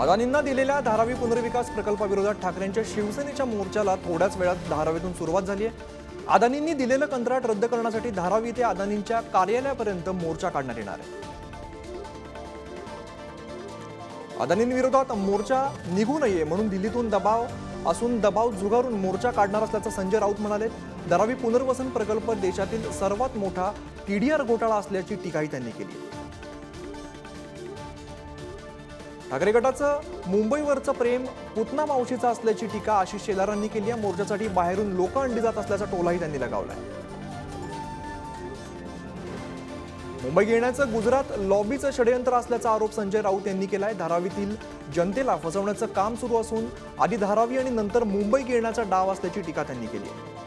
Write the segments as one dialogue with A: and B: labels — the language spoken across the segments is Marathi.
A: अदानींना दिलेल्या धारावी पुनर्विकास प्रकल्पाविरोधात ठाकरेंच्या शिवसेनेच्या मोर्चाला थोड्याच वेळात धारावीतून सुरुवात झाली आहे. अदानींनी दिलेलं कंत्राट रद्द करण्यासाठी धारावी ते अदानींच्या कार्यालयापर्यंत मोर्चा काढण्यात येणार आहे. अदानींविरोधात मोर्चा निघू नये म्हणून दिल्लीतून दबाव असून दबाव झुगारून मोर्चा काढणार असल्याचं संजय राऊत म्हणाले. धारावी पुनर्वसन प्रकल्प देशातील सर्वात मोठा टीडीआर घोटाळा असल्याची टीकाही त्यांनी केली ठाकरे गटाचं मुंबईवरचं प्रेम पुतना मावशीचं असल्याची टीका आशिष शेलारांनी केली आहे. मोर्चासाठी बाहेरून लोक अंडी जात असल्याचा टोलाही त्यांनी लगावलाय. मुंबई येण्याचं गुजरात लॉबीचं षडयंत्र असल्याचा आरोप संजय राऊत यांनी केलाय. धारावीतील जनतेला फसवण्याचं काम सुरू असून आधी धारावी आणि नंतर मुंबई येण्याचा डाव असल्याची टीका त्यांनी केली आहे.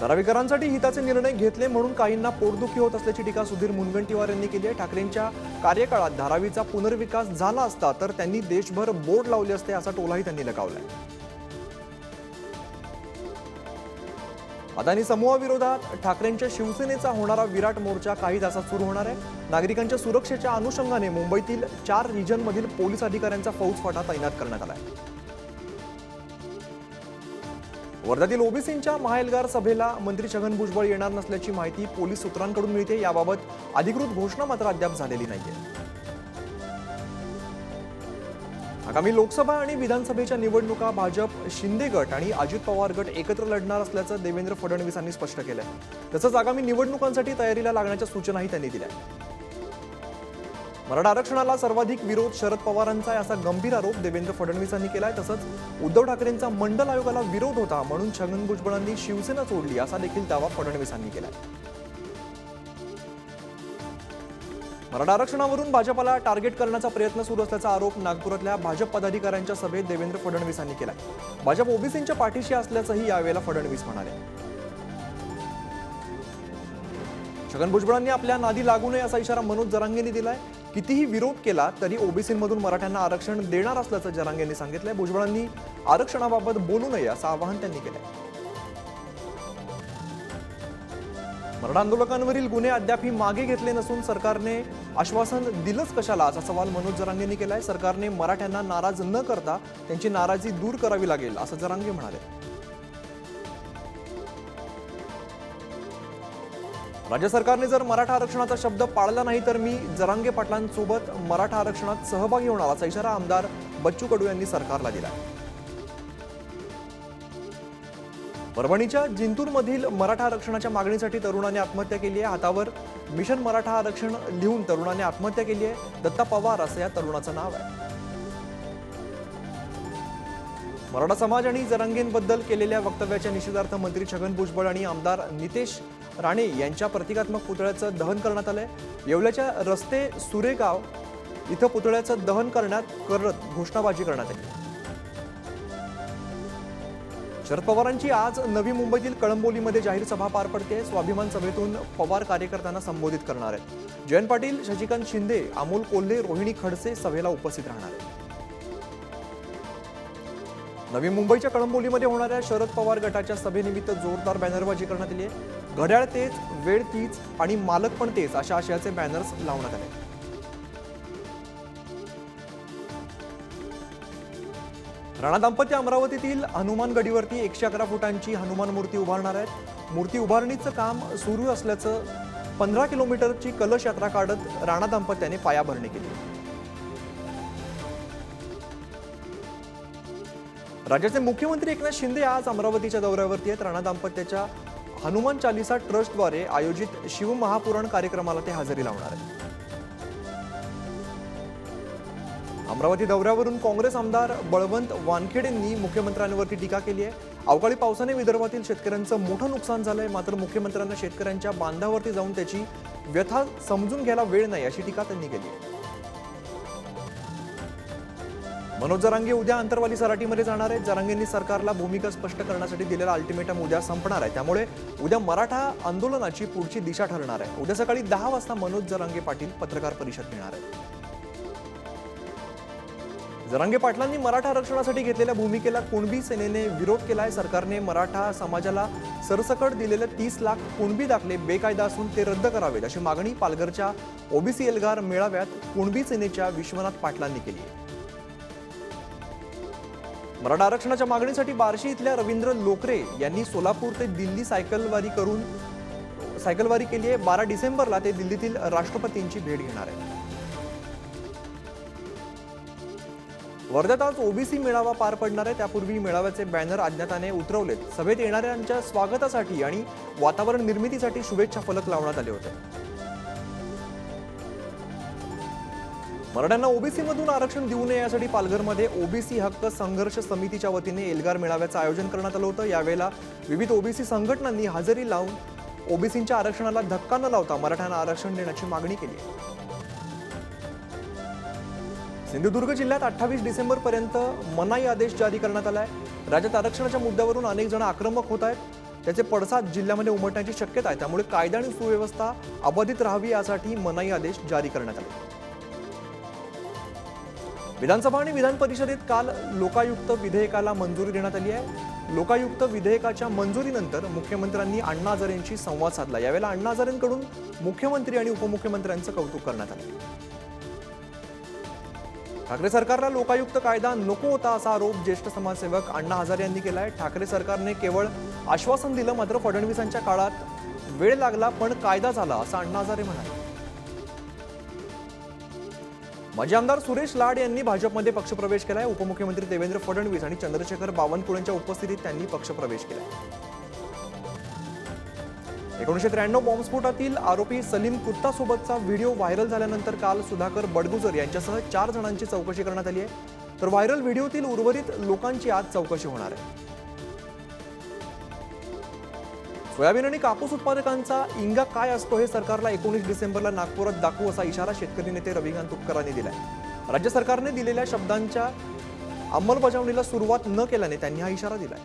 A: धारावीकरांसाठी हिताचे निर्णय घेतले म्हणून काहींना पोटदुखी होत असल्याची टीका सुधीर मुनगंटीवार यांनी केली आहे. ठाकरेंच्या कार्यकाळात धारावीचा पुनर्विकास झाला असता तर त्यांनी देशभर बोर्ड लावले असते असा टोलाही त्यांनी लगावलाय अदानी समूहाविरोधात ठाकरेंच्या शिवसेनेचा होणारा विराट मोर्चा काही तासात सुरू होणार आहे. नागरिकांच्या सुरक्षेच्या अनुषंगाने मुंबईतील चार रिजनमधील पोलीस अधिकाऱ्यांचा फौजफाटा तैनात करण्यात आला आहे वर्ध्यातील ओबीसींच्या महाएल्गार सभेला मंत्री छगन भुजबळ येणार नसल्याची माहिती पोलीस सूत्रांकडून मिळते. याबाबत अधिकृत घोषणा मात्र अद्याप झालेली नाहीये. आगामी लोकसभा आणि विधानसभेच्या निवडणुका भाजप शिंदे गट आणि अजित पवार गट एकत्र लढणार असल्याचं देवेंद्र फडणवीसांनी स्पष्ट केलंय. तसंच आगामी निवडणुकांसाठी तयारीला लागण्याच्या सूचनाही त्यांनी दिल्या. मराठा आरक्षणाला सर्वाधिक विरोध शरद पवारांचा आहे असा गंभीर आरोप देवेंद्र फडणवीसांनी केलाय. तसंच उद्धव ठाकरेंचा मंडल आयोगाला विरोध होता म्हणून छगन भुजबळांनी शिवसेना सोडली असा देखील दावा फडणवीसांनी केलाय. मराठा आरक्षणावरून भाजपला टार्गेट करण्याचा प्रयत्न सुरू असल्याचा आरोप नागपुरातल्या भाजप पदाधिकाऱ्यांच्या सभेत देवेंद्र फडणवीसांनी केलाय. भाजप ओबीसींच्या पाठीशी असल्याचंही यावेळेला फडणवीस म्हणाले. छगन भुजबळांनी आपल्या नादी लागू नये असा इशारा मनोज जरांगेंनी दिलाय. कितीही विरोध केला तरी ओबीसीमधून मराठ्यांना आरक्षण देणार असल्याचं जरांगेंनी सांगितलंय. भुजबळांनी आरक्षणाबाबत बोलू नये असं आवाहन त्यांनी केलंय. मराठा आंदोलकांवरील गुन्हे अद्यापही मागे घेतले नसून सरकारने आश्वासन दिलंच कशाला असा सवाल मनोज जरांगेंनी केलाय. सरकारने मराठ्यांना नाराज न करता त्यांची नाराजी दूर करावी लागेल असं जरांगे म्हणाले. राज्य सरकारने जर मराठा आरक्षणाचा शब्द पाळला नाही तर मी जरांगे पाटलांसोबत मराठा आरक्षणात सहभागी होणार असा इशारा आमदार बच्चू कडू यांनी सरकारला दिला परभणीच्या जिंतूरमधील मराठा आरक्षणाच्या मागणीसाठी तरुणाने आत्महत्या केली आहे. हातावर मिशन मराठा आरक्षण लिहून तरुणाने आत्महत्या केली आहे. दत्ता पवार असं या तरुणाचं नाव आहे. मराठा समाज आणि जरांगेंबद्दल केलेल्या वक्तव्याच्या निषेधार्थ मंत्री छगन भुजबळ आणि आमदार नितेश राणे यांच्या प्रतिकात्मक पुतळ्याचं दहन करण्यात आलं आहे येवल्याच्या रस्ते सुरेगाव इथं पुतळ्याचं दहन करण्यात करत घोषणाबाजी करण्यात आली. शरद पवारांची आज नवी मुंबईतील कळंबोलीमध्ये जाहीर सभा पार पडते. स्वाभिमान सभेतून पवार कार्यकर्त्यांना संबोधित करणार आहेत. जयंत पाटील शशिकांत शिंदे अमोल कोल्हे रोहिणी खडसे सभेला उपस्थित राहणार आहेत. नवी मुंबईच्या कळंबोलीमध्ये होणाऱ्या शरद पवार गटाच्या सभेनिमित्त जोरदार बॅनरबाजी करण्यात आली आहे. घड्याळ तेच वेळ तीच आणि मालक पण तेच अशा आशयाचे बॅनर्स लावण्यात आले. राणा दाम्पत्य अमरावतीतील हनुमान गडीवरती एकशे अकरा फुटांची हनुमान मूर्ती उभारणार आहेत. मूर्ती उभारणीचं काम सुरू असल्याचं पंधरा किलोमीटरची कलश यात्रा काढत राणा दाम्पत्याने पायाभरणी केली. राज्याचे मुख्यमंत्री एकनाथ शिंदे आज अमरावतीच्या दौऱ्यावरती आहेत. राणा दाम्पत्याच्या हनुमान चालिसा ट्रस्टद्वारे आयोजित शिवमहापुराण कार्यक्रमाला ते हजेरी लावणार आहेत. अमरावती दौऱ्यावरून काँग्रेस आमदार बळवंत वानखेडेंनी मुख्यमंत्र्यांवरती टीका केली आहे. अवकाळी पावसाने विदर्भातील शेतकऱ्यांचं मोठं नुकसान झालंय. मात्र मुख्यमंत्र्यांना शेतकऱ्यांच्या बांधावरती जाऊन त्याची व्यथा समजून घ्यायला वेळ नाही अशी टीका त्यांनी केली आहे. मनोज जरांगे उद्या अंतरवाली सराटीमध्ये जाणार आहेत. जरांगेंनी सरकारला भूमिका स्पष्ट करण्यासाठी दिलेला अल्टिमेटम उद्या संपणार आहे. त्यामुळे उद्या मराठा आंदोलनाची पुढची दिशा ठरणार आहे. उद्या सकाळी दहा वाजता मनोज जरांगे पाटील पत्रकार परिषद घेणार आहेत. जरांगे पाटलांनी मराठा आरक्षणासाठी घेतलेल्या भूमिकेला कुणबी सेनेने विरोध केलाय. सरकारने मराठा समाजाला सरसकट दिलेले तीस लाख कुणबी दाखले बेकायदा असून ते रद्द करावेत. अशी मागणी पालघरच्या ओबीसी एल्गार मेळाव्यात कुणबी सेनेच्या विश्वनाथ पाटलांनी केली आहे. मराठा आरक्षणाच्या मागणीसाठी बार्शी इथल्या रवींद्र लोकरे यांनी सोलापूर ते दिल्ली सायकलवारी करून सायकलवारी केली आहे. बारा डिसेंबरला ते दिल्लीतील राष्ट्रपतींची भेट घेणार आहेत. वर्ध्यात आज ओबीसी मेळावा पार पडणार आहे. त्यापूर्वी मेळाव्याचे बॅनर अज्ञाताने उतरवलेत. सभेत येणाऱ्यांच्या स्वागतासाठी आणि वातावरण निर्मितीसाठी शुभेच्छा फलक लावण्यात आले होते. मराठ्यांना ओबीसीमधून आरक्षण देऊ नये यासाठी पालघरमध्ये ओबीसी हक्क संघर्ष समितीच्या वतीने एल्गार मेळाव्याचं आयोजन करण्यात आलं होतं. यावेळेला विविध ओबीसी संघटनांनी हजेरी लावून ओबीसींच्या आरक्षणाला धक्का न लावता मराठ्यांना आरक्षण देण्याची मागणी केली आहे. सिंधुदुर्ग जिल्ह्यात अठ्ठावीस डिसेंबर पर्यंत मनाई आदेश जारी करण्यात आला आहे राज्यात आरक्षणाच्या मुद्द्यावरून अनेक जण आक्रमक होत आहेत. त्याचे पडसाद जिल्ह्यामध्ये उमटण्याची शक्यता आहे. त्यामुळे कायदा आणि सुव्यवस्था अबाधित राहावी यासाठी मनाई आदेश जारी करण्यात आले. विधानसभा आणि विधान परिषदेत काल लोकायुक्त विधेयकाला मंजुरी देण्यात आली आहे. लोकायुक्त विधेयकाच्या मंजुरीनंतर मुख्यमंत्र्यांनी अण्णा हजारेंशी संवाद साधला. यावेळेला अण्णा हजारेंकडून मुख्यमंत्री आणि उपमुख्यमंत्र्यांचं कौतुक करण्यात आलं. ठाकरे सरकारला लोकायुक्त कायदा नको होता असा आरोप ज्येष्ठ समाजसेवक अण्णा हजारे यांनी केला आहे ठाकरे सरकारने केवळ आश्वासन दिलं मात्र फडणवीसांच्या काळात वेळ लागला पण कायदा झाला असं अण्णा हजारे म्हणाले. माजी आमदार सुरेश लाड यांनी भाजपमध्ये पक्षप्रवेश केलाय. उपमुख्यमंत्री देवेंद्र फडणवीस आणि चंद्रशेखर बावनकुळेंच्या उपस्थितीत त्यांनी पक्षप्रवेश केलाय. एकोणीशे त्र्याण्णव बॉम्बस्फोटातील आरोपी सलीम कुत्तासोबतचा व्हिडिओ व्हायरल झाल्यानंतर काल सुधाकर बडगुजर यांच्यासह चार जणांची चौकशी करण्यात आली आहे. तर व्हायरल व्हिडिओतील उर्वरित लोकांची आज चौकशी होणार आहे. सोयाबीन आणि कापूस उत्पादकांचा इंगा काय असतो हे सरकारला एकोणीस डिसेंबरला नागपुरात दाखवू असा इशारा शेतकरी नेते रविकांत तुपकरांनी दिलाय. राज्य सरकारने दिलेल्या शब्दांच्या अंमलबजावणीला सुरुवात न केल्याने त्यांनी हा इशारा दिलाय.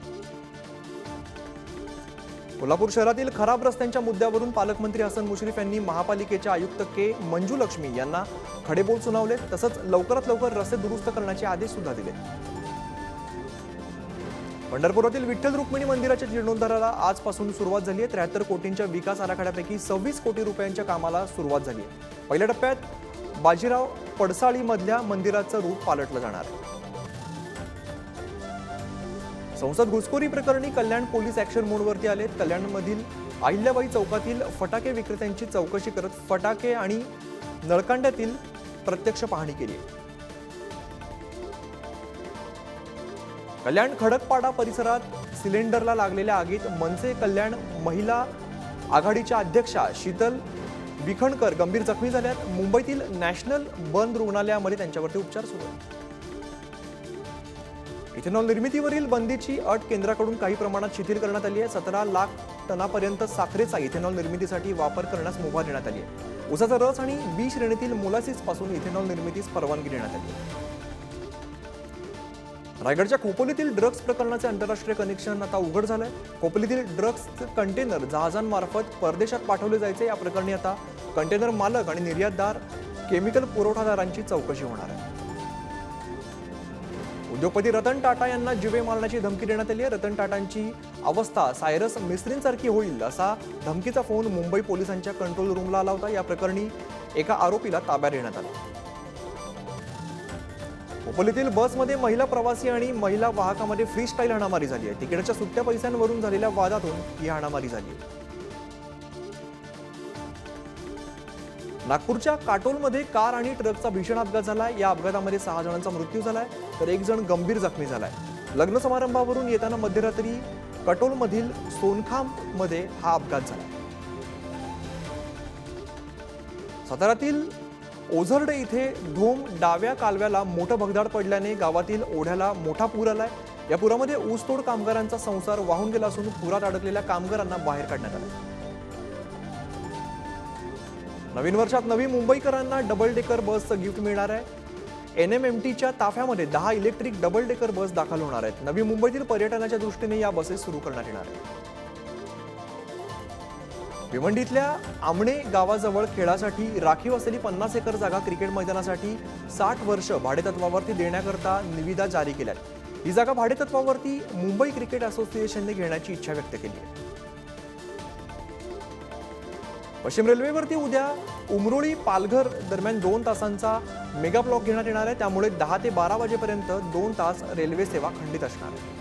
A: कोल्हापूर शहरातील खराब रस्त्यांच्या मुद्द्यावरून पालकमंत्री हसन मुश्रीफ यांनी महापालिकेच्या आयुक्त के मंजू लक्ष्मी यांना खडेबोल सुनावले तसंच लवकरात लवकर रस्ते दुरुस्त करण्याचे आदेश सुद्धा दिले पंढरपुरातील विठ्ठल रुक्मिणी मंदिराच्या जीर्णोद्धाराला आजपासून सुरुवात झाली आहे. त्र्याहत्तर कोटींच्या विकास आराखड्यापैकी सव्वीस कोटी रुपयांच्या कामाला सुरुवात झाली आहे. पहिल्या टप्प्यात बाजीराव पडसाळीमधल्या मंदिराचं रूप पालटलं जाणार संसद घुसखोरी प्रकरणी कल्याण पोलीस ऍक्शन मोडवरती आले. कल्याणमधील अहिल्याबाई चौकातील फटाके विक्रेत्यांची चौकशी करत फटाके आणि नळकांड्यातील प्रत्यक्ष पाहणी केली कल्याण खडकपाडा परिसरात सिलेंडरला लागलेल्या आगीत मनसे कल्याण महिला आघाडीच्या अध्यक्षा शीतल विखणकर गंभीर जखमी झाल्यात. मुंबईतील नॅशनल बंद रुग्णालयामध्ये त्यांच्यावरती उपचार सुरू आहेत. इथेनॉल निर्मितीवरील बंदीची अट केंद्राकडून काही प्रमाणात शिथिल करण्यात आली आहे. सतरा लाख टनापर्यंत साखरेचा इथेनॉल निर्मितीसाठी वापर करण्यास मुभा देण्यात आली आहे. उसाचा रस आणि बी श्रेणीतील मोलासिसपासून इथेनॉल निर्मितीस परवानगी देण्यात आली आहे. रायगडच्या खोपोलीतील ड्रग्ज प्रकरणाचे आंतरराष्ट्रीय कनेक्शन आता उघड झालंय. खोपोलीतील ड्रग्ज कंटेनर जहाजांमार्फत परदेशात पाठवले जायचे. या प्रकरणी आता कंटेनर मालक आणि निर्यातदार केमिकल पुरवठादारांची चौकशी होणार आहे. उद्योगपती रतन टाटा यांना जीवे मारण्याची धमकी देण्यात आली आहे. रतन टाटांची अवस्था सायरस मिस्त्रींसारखी होईल असा धमकीचा फोन मुंबई पोलिसांच्या कंट्रोल रूमला आला होता. या प्रकरणी एका आरोपीला ताब्यात देण्यात आला. खोपोलीतील बसमध्ये महिला प्रवासी आणि महिला वाहकामध्ये फ्री स्टाईल हाणामारी झाली आहे. तिकीटच्या सुट्ट्या पैशांवरून झालेल्या वादातून ही हाणामारी झाली आहे. नागपूरच्या काटोलमध्ये कार आणि ट्रकचा भीषण अपघात झालाय. या अपघातामध्ये सहा जणांचा मृत्यू झालाय तर एक जण गंभीर जखमी झालाय. लग्न समारंभावरून येताना मध्यरात्री कटोलमधील सोनखांबमध्ये हा अपघात झाला. साताऱ्यातील ओझरडे इथे धोम डाव्या कालव्याला मोठं भगदाड पडल्याने गावातील ओढ्याला मोठा पूर आलाय. या पुरामध्ये ऊसतोड कामगारांचा संसार वाहून गेला असून पुरात अडकलेल्या कामगारांना बाहेर काढण्यात आलं नवीन वर्षात नवी मुंबईकरांना डबल डेकर बसचं गिफ्ट मिळणार आहे. एन एम एम टीच्या ताफ्यामध्ये दहा इलेक्ट्रिक डबल डेकर बस दाखल होणार आहेत. नवी मुंबईतील पर्यटनाच्या दृष्टीने या बसेस सुरू करण्यात येणार आहेत. भिवंडीतल्या आमणे गावाजवळ खेळासाठी राखीव असलेली पन्नास एकर जागा क्रिकेट मैदानासाठी साठ वर्ष भाडेतत्वावरती देण्याकरता निविदा जारी केल्या ही जागा भाडेतत्वावरती मुंबई क्रिकेट असोसिएशनने घेण्याची इच्छा व्यक्त केली आहे. पश्चिम रेल्वेवरती उद्या उमरोळी पालघर दरम्यान दोन तासांचा मेगा ब्लॉक घेण्यात येणार आहे. त्यामुळे दहा ते बारा वाजेपर्यंत दोन तास रेल्वे सेवा खंडित असणार आहे.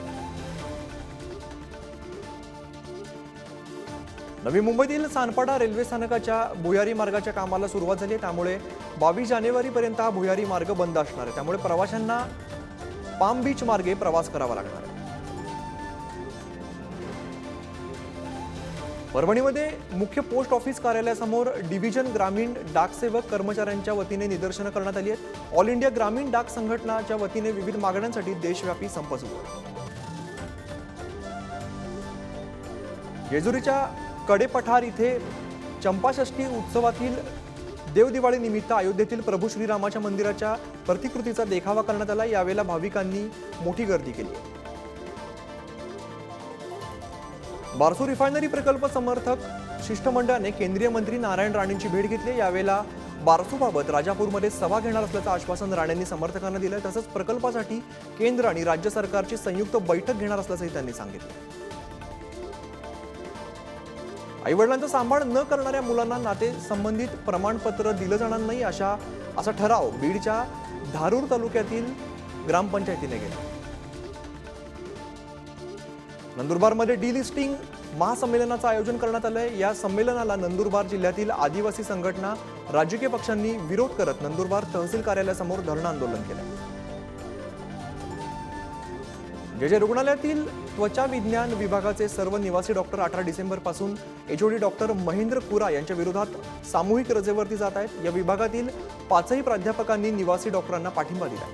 A: नवी मुंबईतील सानपाडा रेल्वे स्थानकाच्या भुयारी मार्गाच्या कामाला सुरुवात झाली आहे. त्यामुळे बावीस जानेवारीपर्यंत हा भुयारी मार्ग बंद असणार आहे. त्यामुळे प्रवाशांना पाम बीच मार्गे प्रवास करावा लागणार आहे. परभणीमध्ये मुख्य पोस्ट ऑफिस कार्यालयासमोर डिव्हिजन ग्रामीण डाकसेवक कर्मचाऱ्यांच्या वतीने निदर्शनं करण्यात आली आहेत. ऑल इंडिया ग्रामीण डाक संघटनाच्या वतीने विविध मागण्यांसाठी देशव्यापी संप सुरू आहे. जेजुरीच्या कडेपठार इथे चंपाषष्ठी उत्सवातील देवदिवाळीनिमित्त अयोध्येतील प्रभू श्रीरामाच्या मंदिराच्या प्रतिकृतीचा देखावा करण्यात आला. यावेळेला भाविकांनी मोठी गर्दी केली. बारसू रिफायनरी प्रकल्प समर्थक शिष्टमंडळाने केंद्रीय मंत्री नारायण राणेंची भेट घेतली. यावेळेला बारसूबाबत राजापूरमध्ये सभा घेणार असल्याचं आश्वासन राणेंनी समर्थकांना दिलं. तसंच प्रकल्पासाठी केंद्र आणि राज्य सरकारची संयुक्त बैठक घेणार असल्याचंही त्यांनी सांगितलं. आईवडिलांचा सांभाळ न करणाऱ्या मुलांना नाते संबंधित प्रमाणपत्र दिलं जाणार नाही अशा असा ठराव बीडच्या धारूर तालुक्यातील ग्रामपंचायतीने केला. नंदुरबारमध्ये डिलिस्टिंग महासंमेलनाचं आयोजन करण्यात आलंय. या संमेलनाला नंदुरबार जिल्ह्यातील आदिवासी संघटना राजकीय पक्षांनी विरोध करत नंदुरबार तहसील कार्यालयासमोर धरणं आंदोलन केलं. जे जे रुग्णालयातील त्वचा विज्ञान विभागाचे सर्व निवासी डॉक्टर अठरा डिसेंबरपासून एचओडी डॉक्टर महेंद्र कुरा यांच्या विरोधात सामूहिक रजेवरती जात आहेत. या विभागातील पाचही प्राध्यापकांनी निवासी डॉक्टरांना पाठिंबा दिला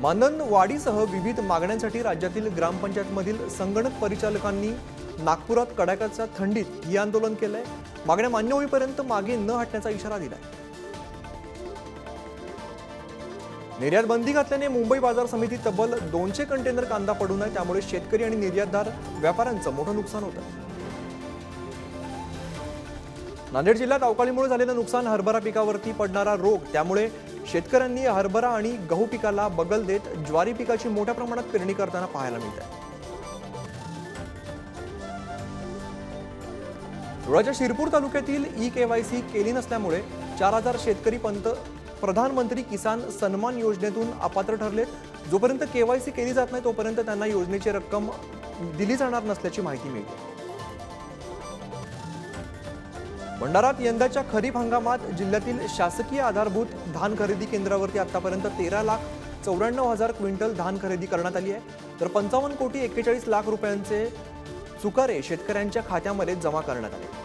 A: माननवाडीसह विविध मागण्यांसाठी राज्यातील ग्रामपंचायतमधील संगणक परिचालकांनी नागपुरात कडाक्याच्या थंडीत ही आंदोलन केलंय. मागण्या मान्य होईपर्यंत मागे न हटण्याचा इशारा दिलाय. निर्यात बंदी घातल्याने मुंबई बाजार समितीत तब्बल दोनशे कंटेनर कांदा पडू नये त्यामुळे शेतकरी आणि निर्यातदार व्यापाऱ्यांचं मोठं नुकसान होतं. नांदेड जिल्ह्यात अवकाळीमुळे झालेलं नुकसान हरभरा पिकावरती पडणारा रोग. त्यामुळे शेतकऱ्यांनी हरभरा आणि गहू पिकाला बगल देत ज्वारी पिकाची मोठ्या प्रमाणात पेरणी करताना पाहायला मिळत आहे धुळ्याच्या शिरपूर तालुक्यातील ई केवायसी केली नसल्यामुळे चार हजार शेतकरी पंत प्रधानमंत्री किसान सन्मान योजनेतून अपात्र ठरलेत. जोपर्यंत केवायसी केली जात नाही तोपर्यंत त्यांना योजनेची रक्कम दिली जाणार नसल्याची माहिती मिळते. भंडारात यंदाच्या खरीप हंगामात जिल्ह्यातील शासकीय आधारभूत धान खरेदी केंद्रावरती आतापर्यंत तेरा लाख चौऱ्याण्णव हजार क्विंटल धान खरेदी करण्यात आली आहे. तर पंचावन्न कोटी एक्केचाळीस लाख रुपयांचे चुकारे शेतकऱ्यांच्या खात्यामध्ये जमा करण्यात आले.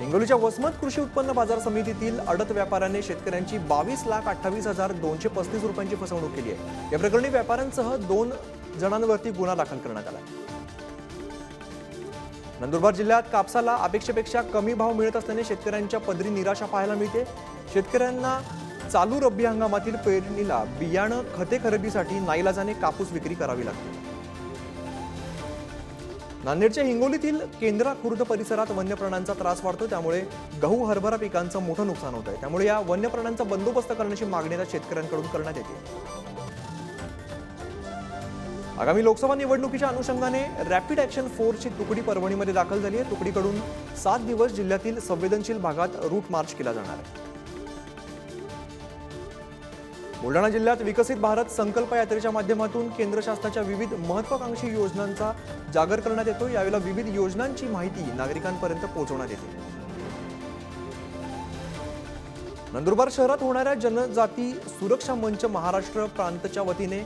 A: हिंगोलीच्या वसमत कृषी उत्पन्न बाजार समितीतील अडत व्यापाऱ्याने शेतकऱ्यांची बावीस लाख अठ्ठावीस हजार दोनशे पस्तीस रुपयांची फसवणूक केली आहे. या प्रकरणी व्यापाऱ्यांसह दोन जणांवरती गुन्हा दाखल करण्यात आला नंदुरबार जिल्ह्यात कापसाला अपेक्षेपेक्षा कमी भाव मिळत असल्याने शेतकऱ्यांच्या पदरी निराशा पाहायला मिळते. शेतकऱ्यांना चालू रब्बी हंगामातील पेरणीला बियाणं खते खरेदीसाठी नाईलाजाने कापूस विक्री करावी लागते. नांदेडच्या हिंगोलीतील केंद्रा खुर्द परिसरात वन्य प्राण्यांचा त्रास वाढतो त्यामुळे गहू हरभरा पिकांचं मोठं नुकसान होत आहे त्यामुळे या वन्य प्राण्यांचा बंदोबस्त करण्याची मागणी आता शेतकऱ्यांकडून करण्यात येते. आगामी लोकसभा निवडणुकीच्या अनुषंगाने रॅपिड ऍक्शन फोर्सची तुकडी परभणीमध्ये दाखल झाली आहे. तुकडीकडून सात दिवस जिल्ह्यातील संवेदनशील भागात रूट मार्च केला जाणार आहे. बुलढाणा जिल्ह्यात विकसित भारत संकल्प यात्रेच्या माध्यमातून केंद्र शासनाच्या विविध महत्वाकांक्षी योजनांचा जागर करण्यात येतो यावेळेला विविध योजनांची माहिती नागरिकांपर्यंत पोहोचवण्यात येते. नंदुरबार शहरात होणाऱ्या जनजाती सुरक्षा मंच महाराष्ट्र प्रांतच्या वतीने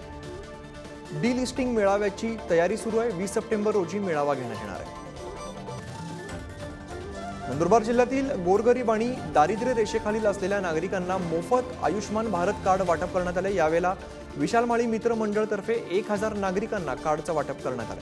A: डिलिस्टिंग मेळाव्याची तयारी सुरू आहे. वीस सप्टेंबर रोजी मेळावा घेण्यात येणार आहे. नंदुरबार जिल्ह्यातील गोरगरीब आणि दारिद्र्य रेषेखालील असलेल्या नागरिकांना मोफत आयुष्यमान भारत कार्ड वाटप करण्यात आले. यावेळेला विशाल माळी मित्र मंडळतर्फे एक हजार नागरिकांना कार्डचं वाटप करण्यात आलं.